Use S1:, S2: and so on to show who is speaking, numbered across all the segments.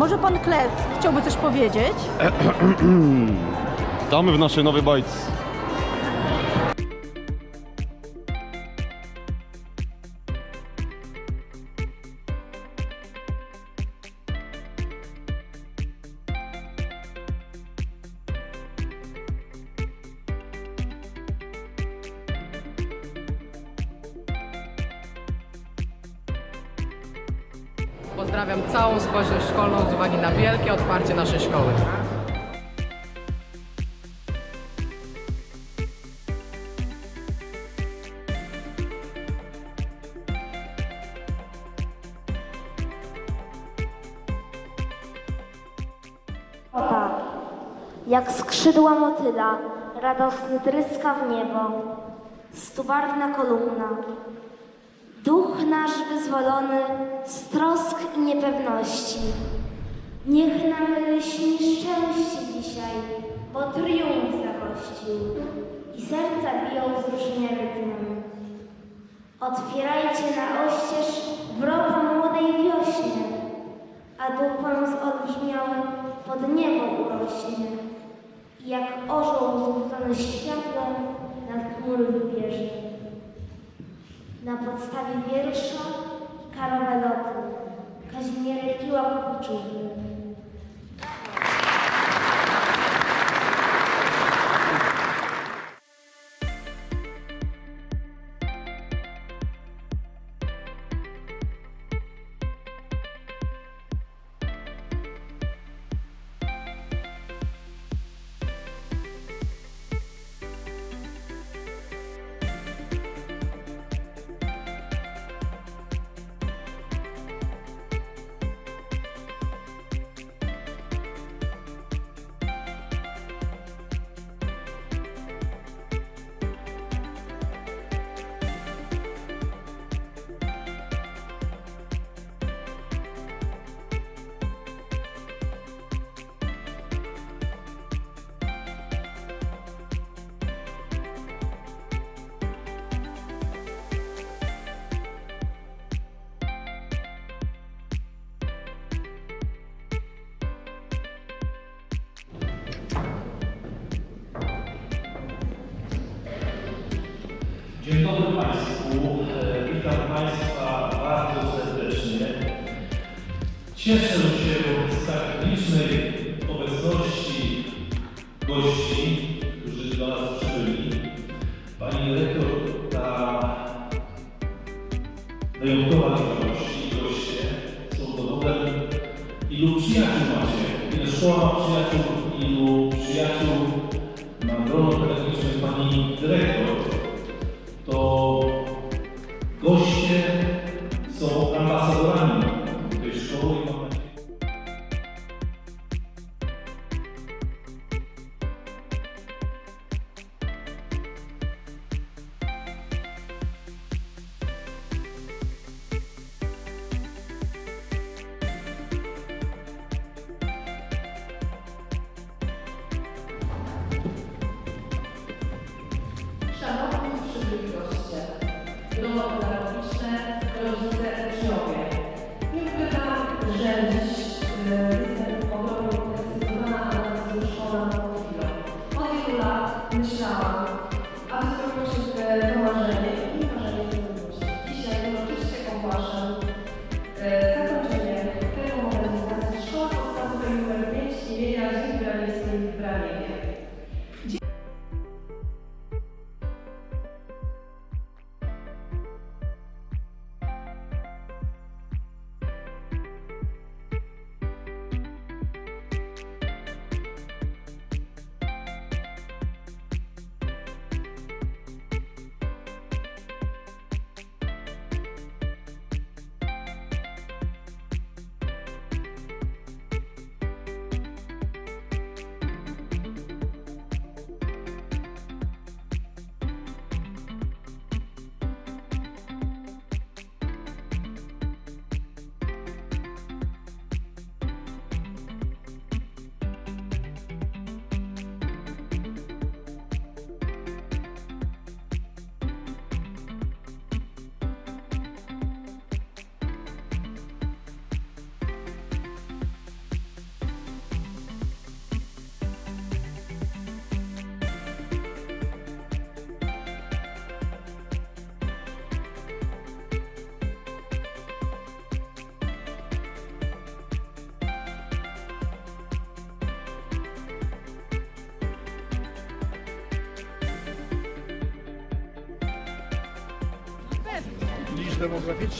S1: Może pan Klec chciałby coś powiedzieć?
S2: Witamy w naszej nowej bajce.
S3: Pozdrawiam całą społeczność szkolną z uwagi na wielkie otwarcie naszej szkoły.
S4: Jak skrzydła motyla, radosny tryska w niebo, stubarwna kolumna. Duch nasz wyzwolony z trosk i niepewności. Niech nam lśni szczęście dzisiaj, bo triumf zagościł i serca biją wzruszenia rytmem. Otwierajcie na oścież wrota młodej wiośnie, a duch wam olbrzymiały pod niebo urośnie i jak orzeł wzbudzony światłem nad chmury wybierze. Na podstawie wiersza loty Kazimierki Łakowiczówny.
S5: Dzień dobry Państwu. E, Witam Państwa bardzo serdecznie. Cieszę się z tak licznej obecności gości, którzy do nas przybyli. Pani dyrektor, ta wyjątkowa gości i goście są dowodem, ilu przyjaciół macie, ile szkoła ma przyjaciół, ilu przyjaciół ma grono pedagogiczne pani dyrektor to Lord.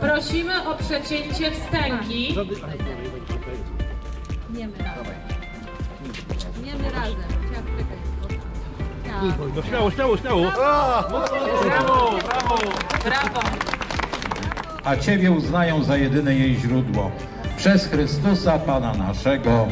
S6: Prosimy o przecięcie wstęgi.
S7: Niemy razem. Niemy razem. Trzeba czekać.
S8: No śmiało, śmiało, śmiało. Brawo, brawo.
S6: Brawo.
S9: a Ciebie uznają za jedyne jej źródło. Przez Chrystusa Pana naszego.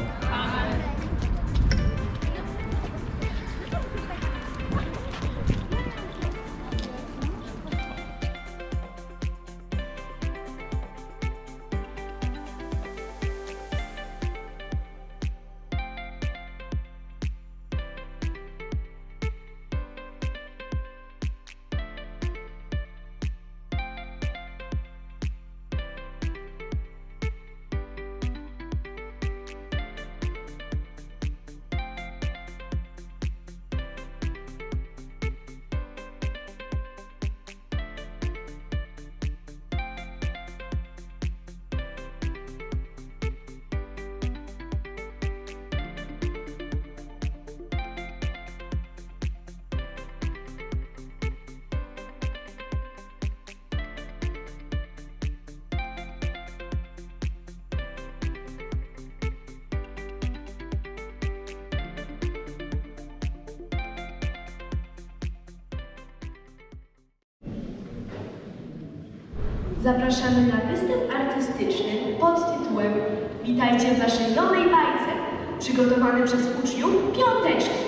S10: Zapraszamy na występ artystyczny pod tytułem Witajcie w naszej nowej bajce, przygotowany przez uczniów piąteczki.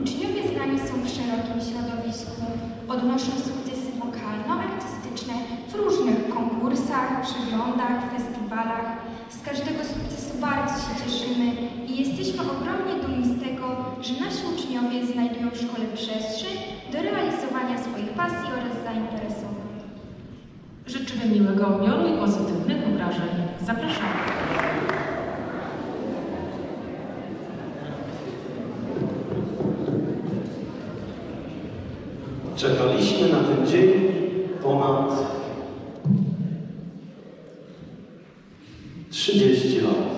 S11: Uczniowie znani są w szerokim środowisku, odnoszą sukcesy wokalno-artystyczne w różnych konkursach, przeglądach, festiwalach. Z każdego sukcesu bardzo się cieszymy i jesteśmy ogromnie dumni z tego, że nasi uczniowie znajdują w szkole przestrzeń do realizowania swoich pasji oraz zainteresowań.
S6: Życzymy miłego odbioru i pozytywnych wrażeń. Zapraszamy.
S12: Czekaliśmy na ten dzień ponad 30 lat.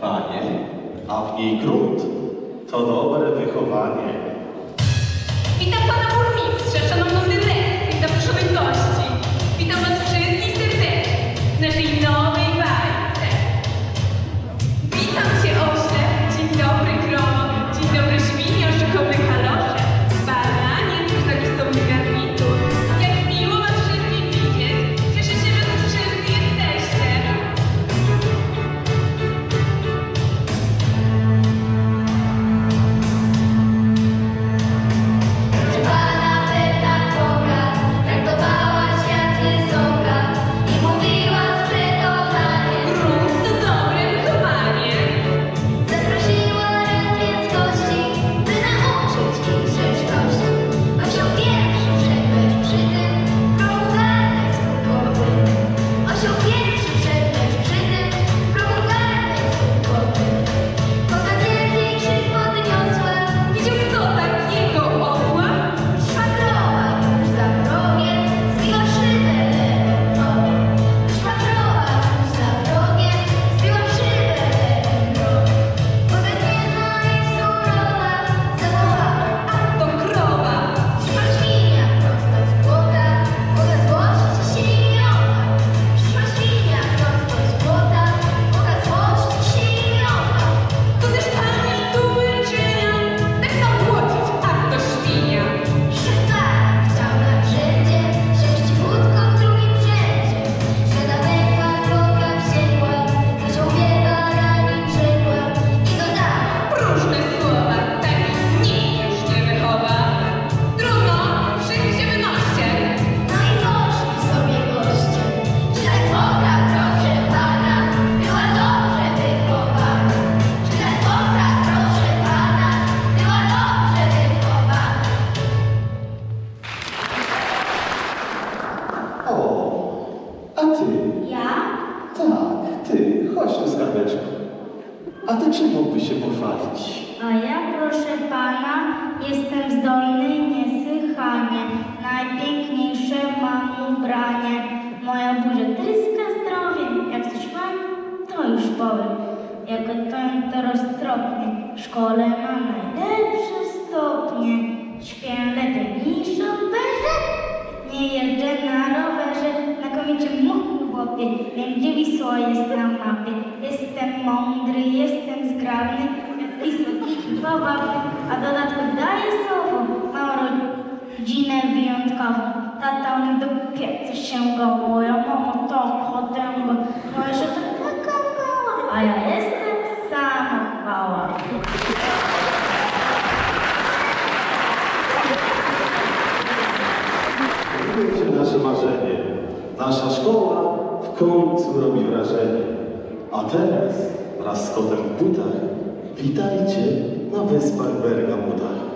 S13: Panie, a w niej grunt. To dobre wychowanie.
S12: Witam pana burmistrza, szanowną
S13: pochwalić?
S14: A ja, proszę pana, jestem zdolny niesłychanie. Najpiękniejsze mam ubranie. Moja buzia tryska zdrowiem. Jak coś mam, to już powiem. Jako to, to roztropnie. W szkole mam najlepsze stopnie. Śpię lepiej niż operze. Nie jeżdżę na rowerze, znakomicie mój chłopie, wiem gdzie Wisła jest na mapie. Jestem mądry, jestem zgrabny, jak Wisła i zabawny, a dodatku daję słowo, mam rodzinę wyjątkową. Tata on do pieca sięgał, moja mama to ochotę, bo moja żona taka mała, a ja jestem sama mała.
S13: Będzie nasze marzenie. Nasza szkoła końcu robi wrażenie. A teraz wraz z kotem w butach witajcie na wyspach Bergamutach.